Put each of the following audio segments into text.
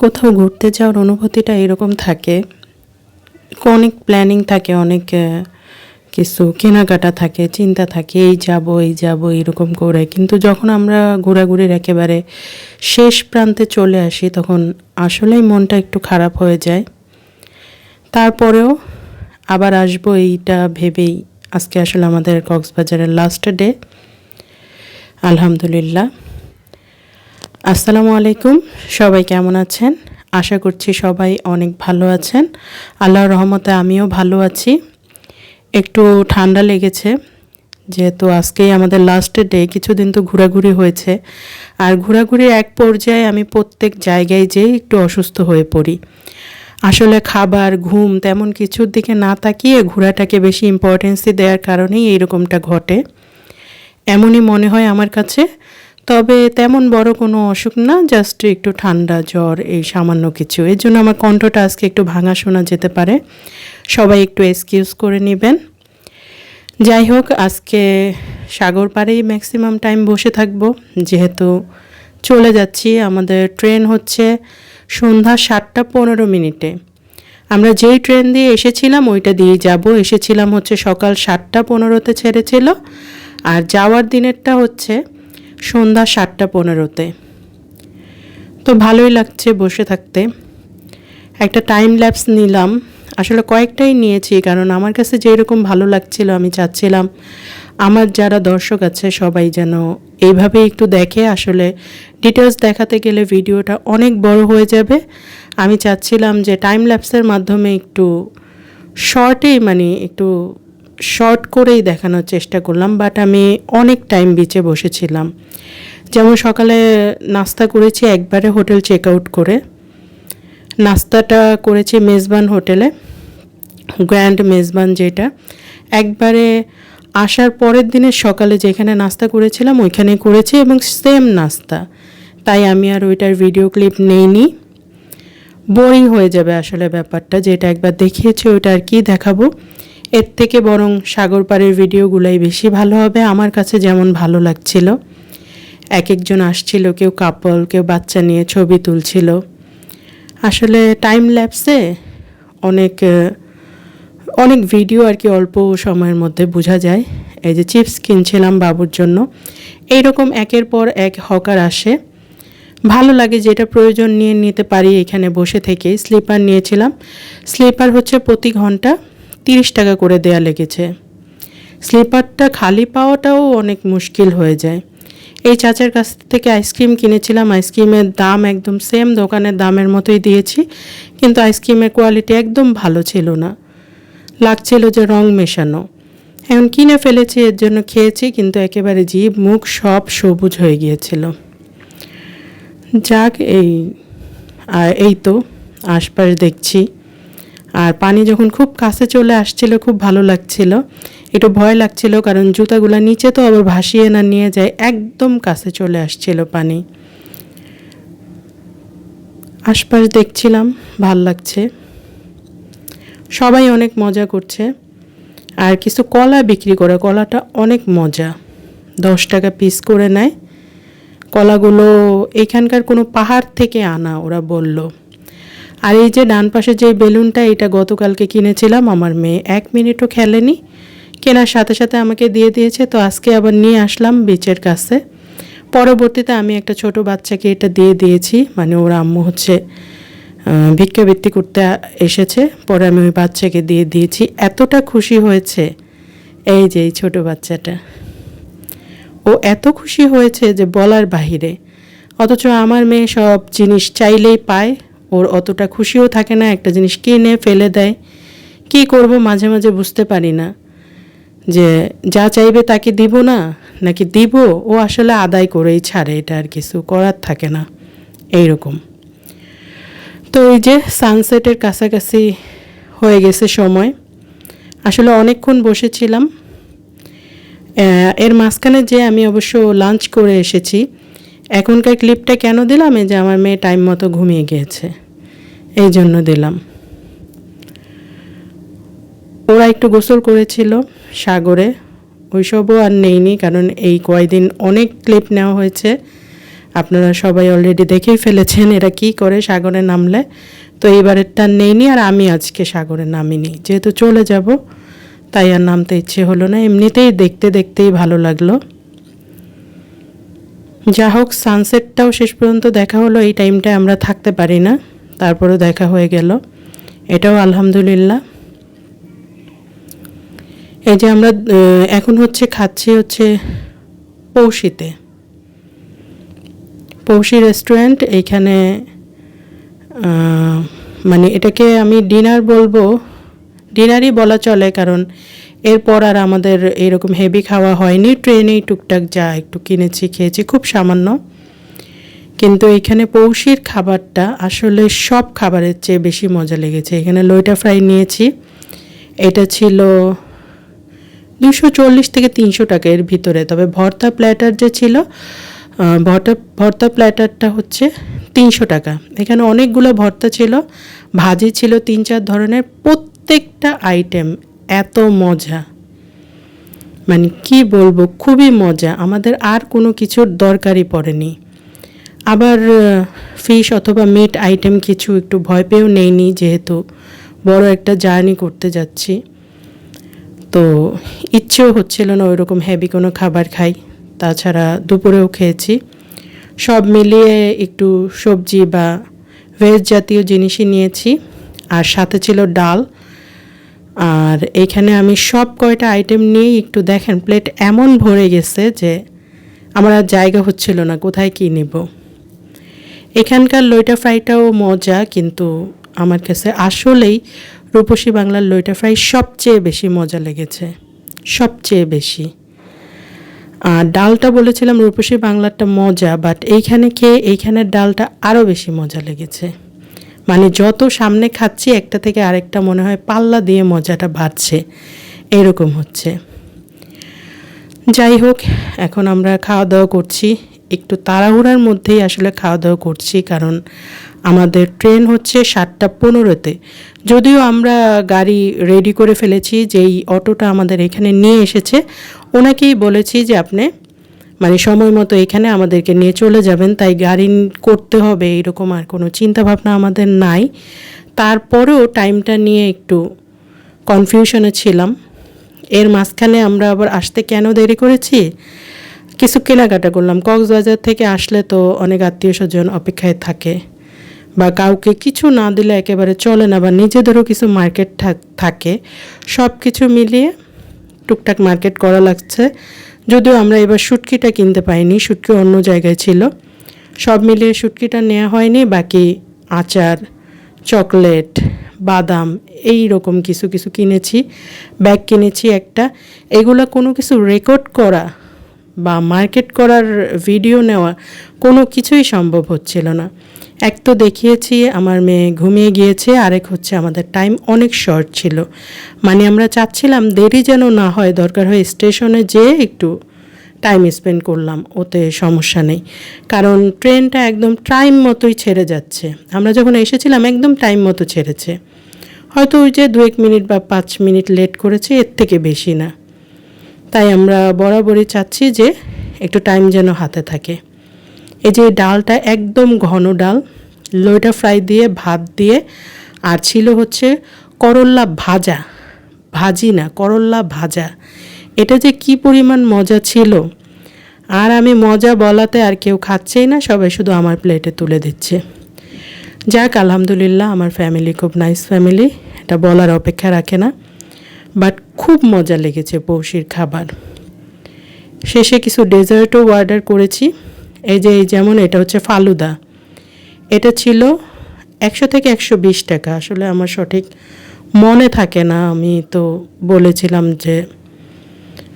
কোথাও ঘুরতে যাওয়ার অনুভূতিটা এরকম থাকে। অনেক প্ল্যানিং থাকে, অনেক কিছু কেনাকাটা থাকে, চিন্তা থাকে, এই যাব এই যাব, এরকম করে। কিন্তু যখন আমরা ঘোরাঘুরির একেবারে শেষ প্রান্তে চলে আসি, তখন আসলেই মনটা একটু খারাপ হয়ে যায়। তারপরেও আবার আসব এইটা ভেবেই আজকে আসলে আমাদের কক্সবাজারের লাস্ট ডে আলহামদুলিল্লাহ। আসসালামু আলাইকুম, সবাই কেমন আছেন? আশা করছি সবাই অনেক ভালো আছেন। আল্লাহর রহমতে আমিও ভালো আছি। একটু ঠান্ডা লেগেছে, যেহেতু আজকেই আমাদের লাস্ট ডে কিছুদিন তো ঘোরাঘুরি হয়েছে। আর ঘোরাঘুরির এক পর্যায়ে আমি প্রত্যেক জায়গায় যেয়ে একটু অসুস্থ হয়ে পড়ি। আসলে খাবার, ঘুম তেমন কিছুর দিকে না তাকিয়ে ঘোরাটাকে বেশি ইম্পর্টেন্সি দেওয়ার কারণেই এইরকমটা ঘটে। এমনই মনে হয় আমার কাছে তবে তেমন বড় কোনো অসুখ না জাস্ট একটু ঠান্ডা, জ্বর, এই সামান্য কিছু। এর জন্য আমার কণ্ঠটা আজকে একটু ভাঙা শোনা যেতে পারে। সবাই একটু এক্সকিউজ করে নেবেন। যাই হোক, আজকে সাগর পাড়েই ম্যাক্সিমাম টাইম বসে থাকব। যেহেতু চলে যাচ্ছি, আমাদের ট্রেন হচ্ছে সন্ধ্যা সাতটা পনেরো মিনিটে। আমরা যেই ট্রেন দিয়ে এসেছিলাম, ওইটা দিয়ে যাব। এসেছিলাম হচ্ছে সকাল সাতটা পনেরোতে ছেড়েছিল। আর যাওয়ার দিনেরটা হচ্ছে সন্ধ্যা সাতটা পনেরোতে। তো ভালোই লাগছে বসে থাকতে। একটা টাইম ল্যাপস নিলাম। আসলে কয়েকটাই নিয়েছি, কারণ আমার কাছে যেরকম ভালো লাগছিল, আমি চাচ্ছিলাম আমার যারা দর্শক আছে সবাই যেন এইভাবে একটু দেখে। আসলে ডিটেলস দেখাতে গেলে ভিডিওটা অনেক বড় হয়ে যাবে। আমি চাচ্ছিলাম যে টাইম ল্যাপসের মাধ্যমে একটু শর্টেই মানে একটু শর্ট করেই দেখানোর চেষ্টা করলাম বাট আমি অনেক টাইম বিচে বসেছিলাম। যেমন সকালে নাস্তা করেছি, একবারে হোটেল চেক আউট করে। নাস্তাটা করেছি মেজবান হোটেলে গ্র্যান্ড মেজবান যেটা। একবারে আসার পরের দিনের সকালে যেখানে নাস্তা করেছিলাম ওইখানে করেছি এবং সেম নাস্তা। তাই আমি আর ওইটার ভিডিও ক্লিপ নেইনি। বোরিং হয়ে যাবে আসলে ব্যাপারটা, যেটা একবার দেখিয়েছি, ওইটা আর কি দেখাবো। এর থেকে বরং সাগর পাড়ের ভিডিওগুলাই বেশি ভালো হবে আমার কাছে যেমন ভালো লাগছিল। এক একজন আসছিল, কেউ কাপল কেউ বাচ্চা নিয়ে ছবি তুলছিল। আসলে টাইম ল্যাপসে অনেক অনেক ভিডিও আর কি অল্প সময়ের মধ্যে বোঝা যায়। এই যে চিপস কিনছিলাম বাবুর জন্য। এইরকম একের পর এক হকার আসে। ভালো লাগে যেটা প্রয়োজন নিয়ে নিতে পারি এখানে বসে থেকে। স্লিপার নিয়েছিলাম। স্লিপার হচ্ছে প্রতি ঘণ্টা তিরিশ টাকা করে দেয়া লেগেছে। স্লিপারটা খালি পাওয়াটাও অনেক মুশকিল হয়ে যায়। এই চাচার কাছ থেকে আইসক্রিম কিনেছিলাম। আইসক্রিমের দাম একদম সেম দোকানের দামের মতোই দিয়েছি, কিন্তু আইসক্রিমের কোয়ালিটি একদম ভালো ছিল না। লাগছিল যে রং মেশানো। এখন কিনে ফেলেছি, এর জন্য খেয়েছি, কিন্তু একেবারে জিভ মুখ সব সবুজ হয়ে গিয়েছিল। যাক, এই এই তো, আশপাশ দেখছি। আর পানি যখন খুব কাছে চলে আসছিল, খুব ভালো লাগছিল। একটু ভয় লাগছিল কারণ জুতাগুলো নিচে তো আবার ভাসিয়ে না নিয়ে যায়, একদম কাছে চলে আসছিল পানি। আশপাশ দেখছিলাম, ভালো লাগছে। সবাই অনেক মজা করছে। আর কিছু কলা বিক্রি করে, কলাটা অনেক মজা। দশ টাকা পিস করে নেয়। কলাগুলো এখানকার কোনো পাহাড় থেকে আনা, ওরা বলল। আর এই যে ডান পাশে যে বেলুনটা, এটা গতকালকে কিনেছিলাম। আমার মেয়ে এক মিনিটও খেলেনি। কেনার সাথে সাথে আমাকে দিয়ে দিয়েছে, তো আজকে আবার নিয়ে আসলাম বিচের কাছে। পরবর্তীতে আমি একটা ছোট বাচ্চাকে এটা দিয়ে দিয়েছি। মানে ওর আম্মু হচ্ছে ভিক্ষাবৃত্তি করতে এসেছে। পরে আমি ওই বাচ্চাকে দিয়ে দিয়েছি। এতটা খুশি হয়েছে এই যে এই ছোটো বাচ্চাটা। ও এত খুশি হয়েছে যে বলার বাহিরে। অথচ আমার মেয়ে সব জিনিস চাইলেই পায়। ওর অতটা খুশিও থাকে না, একটা জিনিস কিনে, ফেলে দেয়। কি করব মাঝে মাঝে বুঝতে পারি না যে যা চাইবে তাকে দিব না, নাকি দিব? ও আসলে আদায় করেই ছাড়ে, এটা আর কিছু করার থাকে না। এইরকম। তো এই যে সানসেটের কাছাকাছি হয়ে গেছে সময়। আসলে অনেকক্ষণ বসেছিলাম। এর মাঝখানে যে আমি অবশ্য লাঞ্চ করে এসেছি, এখনকার ক্লিপটা কেন দিলাম? এই যে আমার মেয়ে টাইম মতো ঘুমিয়ে গিয়েছে। এই জন্য দিলাম। ওরা একটু গোসল করেছিল সাগরে। ওইসবও আর নেইনি কারণ এই কয়দিন অনেক ক্লিপ নেওয়া হয়েছে। আপনারা সবাই অলরেডি দেখেই ফেলেছেন এরা কি করে সাগরে নামলে। তো এইবারেরটা নেইনি আর আমি আজকে সাগরে নামিনি। যেহেতু চলে যাব, তাই আর নামতে ইচ্ছে হলো না। এমনিতেই দেখতে দেখতেই ভালো লাগল। যা হোক সানসেটটাও শেষ পর্যন্ত দেখা হলো, এই টাইমটায় আমরা থাকতে পারি না। তারপরেও দেখা হয়ে গেল। এটাও আলহামদুলিল্লাহ। এই যে আমরা এখন হচ্ছে খাচ্ছি হচ্ছে পৌষিতে পৌষি রেস্টুরেন্ট এইখানে মানে এটাকে আমি ডিনার বলব। ডিনারই বলা চলে কারণ এরপর আর আমাদের এরকম হেভি খাওয়া হয়নি। ট্রেনেই টুকটাক যা একটু কিনেছি, খেয়েছি, খুব সামান্য। কিন্তু এখানে পৌষির খাবারটা আসলে সব খাবারের চেয়ে বেশি মজা লেগেছে। এখানে লইটা ফ্রাই নিয়েছি। এটা ছিল দুশো চল্লিশ থেকে তিনশো টাকা এর ভিতরে। তবে ভর্তা প্ল্যাটার যে ছিল ভর্তা ভর্তা প্ল্যাটারটা হচ্ছে তিনশো টাকা। এখানে অনেকগুলো ভর্তা ছিল। ভাজি ছিল তিন চার ধরনের। প্রত্যেকটা আইটেম এত মজা। মানে কি বলব, খুবই মজা। আমাদের আর কোনো কিছুর দরকারই পড়েনি। আবার ফিশ অথবা মিট আইটেম কিছু একটু ভয় পেয়েও নেইনি, যেহেতু বড় একটা জার্নি করতে যাচ্ছি। তো ইচ্ছেও হচ্ছিল না ওইরকম হেভি কোনো খাবার খাই। তাছাড়া দুপুরেও খেয়েছি। সব মিলিয়ে একটু সবজি বা ভেজ জাতীয় জিনিসই নিয়েছি। আর সাথে ছিল ডাল। আর এখানে আমি সব কয়টা আইটেম নিয়েই একটু দেখেন প্লেট এমন ভরে গেছে যে, আমার আর জায়গা হচ্ছিল না, কোথায় কী নেব। এখানকার লইটা ফ্রাইটাও মজা, কিন্তু আমার কাছে আসলেই রূপসী বাংলার লইটা ফ্রাই সবচেয়ে বেশি মজা লেগেছে, সবচেয়ে বেশি। আর ডালটা বলেছিলাম রূপসী বাংলারটা মজা বাট এইখানে খেয়ে এইখানের ডালটা আরও বেশি মজা লেগেছে। মানে যত সামনে খাচ্ছি, একটা থেকে আরেকটা মনে হয় পাল্লা দিয়ে মজাটা বাড়ছে, এরকম হচ্ছে। যাই হোক, এখন আমরা খাওয়া দাওয়া করছি একটু তাড়াহুড়ার মধ্যেই আসলে খাওয়া দাওয়া করছি, কারণ আমাদের ট্রেন হচ্ছে সাতটা পনেরোতে। যদিও আমরা গাড়ি রেডি করে ফেলেছি, যেই অটোটা আমাদের এখানে নিয়ে এসেছে, ওনাকেই বলেছি যে আপনি মানে সময় মতো এখানে আমাদেরকে নিয়ে চলে যাবেন, তাই গাড়ি করতে হবে এরকম আর কোনো চিন্তা ভাবনা আমাদের নাই। তারপরেও টাইমটা নিয়ে একটু কনফিউশনে ছিলাম। এর মাঝখানে আমরা আবার আসতে কেন দেরি করেছি? কিছু কেনাকাটা করলাম। কক্সবাজার থেকে আসলে তো অনেক আত্মীয় স্বজন অপেক্ষায় থাকে বা কাউকে কিছু না দিলে একেবারে চলে না বা নিজেদেরও কিছু মার্কেট থাকে। সব কিছু মিলিয়ে টুকটাক মার্কেট করা লাগছে। যদিও আমরা এবার শুটকিটা কিনতে পাইনি, শুটকি অন্য জায়গায় ছিল। সব মিলিয়ে শুটকিটা নেওয়া হয়নি, বাকি আচার, চকলেট, বাদাম এই রকম কিছু কিছু কিনেছি, ব্যাগ কিনেছি একটা। এগুলো কোনো কিছু রেকর্ড করা বা মার্কেট করার ভিডিও নেওয়া কোনো কিছুই সম্ভব হচ্ছিল না। এক তো দেখিয়েছি, আমার মেয়ে ঘুমিয়ে গিয়েছে, আরেক হচ্ছে আমাদের টাইম অনেক শর্ট ছিল। মানে আমরা চাচ্ছিলাম দেরি যেন না হয়, দরকার হয় স্টেশনে যেয়ে একটু টাইম স্পেন্ড করলাম, ওতে সমস্যা নেই। কারণ ট্রেনটা একদম টাইম মতোই ছেড়ে যাচ্ছে। আমরা যখন এসেছিলাম, একদম টাইম মতো ছেড়েছে। হয়তো ওই যে দু এক মিনিট বা পাঁচ মিনিট লেট করেছে, এর থেকে বেশি না। তাই আমরা বরাবরই চাচ্ছি যে একটু টাইম যেন হাতে থাকে। এই যে ডালটা একদম ঘন ডাল লইটা ফ্রাই দিয়ে, ভাত দিয়ে, আর ছিল হচ্ছে করল্লা ভাজা। ভাজি না করল্লা ভাজা। এটা যে কি পরিমাণ মজা ছিল। আর আমি মজা বলাতে আর কেউ খাচ্ছেই না, সবাই শুধু আমার প্লেটে তুলে দিচ্ছে। যাক, আলহামদুলিল্লাহ, আমার ফ্যামিলি খুব নাইস ফ্যামিলি এটা বলার অপেক্ষা রাখে না। বাট খুব মজা লেগেছে পৌষির খাবার। শেষে কিছু ডেজার্টও অর্ডার করেছি। এই যে, এই যেমন, এটা হচ্ছে ফালুদা। এটা ছিল একশো থেকে একশো বিশ টাকা। আসলে আমার সঠিক মনে থাকে না। আমি তো বলেছিলাম যে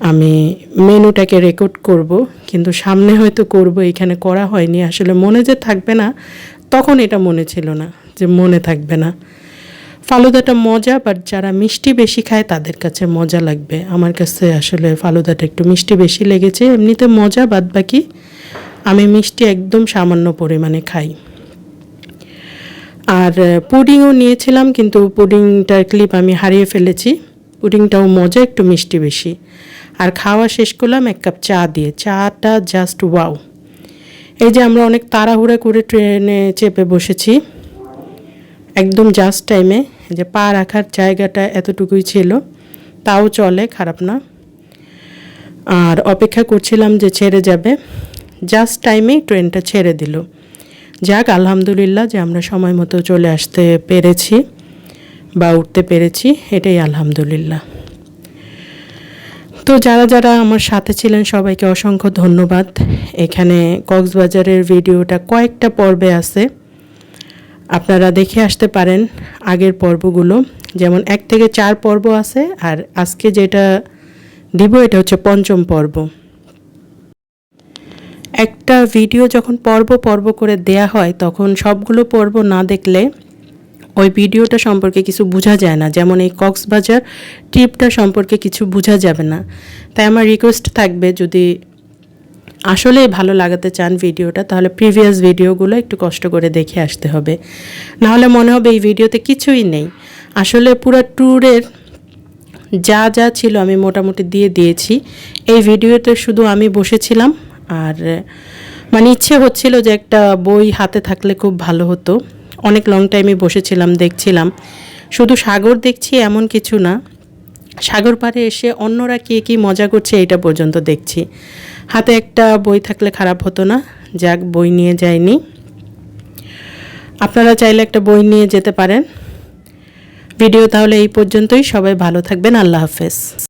আমি মেনুটাকে রেকর্ড করব, কিন্তু সামনে হয়তো করব, এখানে করা হয়নি। আসলে মনে যে থাকবে না, তখন এটা মনে ছিল না যে মনে থাকবে না। ফালুদাটা মজা বাট যারা মিষ্টি বেশি খায় তাদের কাছে মজা লাগবে। আমার কাছে আসলে ফালুদাটা একটু মিষ্টি বেশি লেগেছে, এমনিতে মজা বাদ বাকি। আমি মিষ্টি একদম সামান্য পরিমাণে খাই। আর পুডিংও নিয়েছিলাম, কিন্তু পুডিংটার ক্লিপ আমি হারিয়ে ফেলেছি। পুডিংটাও মজা, একটু মিষ্টি বেশি। আর খাওয়া শেষ করলাম, এক কাপ চা দিয়ে। চাটা জাস্ট ওয়াও এই যে আমরা অনেক তাড়াহুড়া করে ট্রেনে চেপে বসেছি। একদম জাস্ট টাইমে যে পা রাখার জায়গাটা এতটুকুই ছিল, তাও চলে, খারাপ না। আর অপেক্ষা করছিলাম যে ছেড়ে যাবে। জাস্ট টাইমেই ট্রেনটা ছেড়ে দিল। যাক, আলহামদুলিল্লাহ যে আমরা সময় মতো চলে আসতে পেরেছি বা উঠতে পেরেছি, এটাই আলহামদুলিল্লাহ। তো যারা যারা আমার সাথে ছিলেন, সবাইকে অসংখ্য ধন্যবাদ। এখানে কক্সবাজারের ভিডিওটা কয়েকটা পর্বে আছে। আপনারা দেখে আসতে পারেন আগের পর্বগুলো। যেমন এক থেকে চার পর্ব আছে, আর আজকে যেটা দিব, এটা হচ্ছে পঞ্চম পর্ব। একটা ভিডিও যখন পর্ব পর্ব করে দেয়া হয়, তখন সবগুলো পর্ব না দেখলে ওই ভিডিওটা সম্পর্কে কিছু বোঝা যায় না। যেমন এই কক্সবাজার ট্রিপটা সম্পর্কে কিছু বোঝা যাবে না। তাই আমার রিকোয়েস্ট থাকবে, যদি আসলে ভালো লাগাতে চান ভিডিওটা, তাহলে প্রিভিয়াস ভিডিওগুলো একটু কষ্ট করে দেখে আসতে হবে। নাহলে মনে হবে এই ভিডিওতে কিছুই নেই। আসলে পুরো ট্যুরের যা যা ছিল আমি মোটামুটি দিয়ে দিয়েছি। এই ভিডিওতে শুধু আমি বসেছিলাম আর মানে ইচ্ছে হচ্ছিল যে একটা বই হাতে থাকলে খুব ভালো হতো। অনেক লং টাইমে বসেছিলাম, দেখছিলাম। শুধু সাগর দেখছি এমন কিছু না। সাগর পাড়ে এসে অন্যরা কে কী মজা করছে এটা পর্যন্ত দেখছি। হাতে একটা বই থাকলে খারাপ হতো না। যাক, বই নিয়ে যায়নি আপনারা চাইলে একটা বই নিয়ে যেতে পারেন। ভিডিও তাহলে এই পর্যন্তই। সবাই ভালো থাকবেন। আল্লাহ হাফেজ।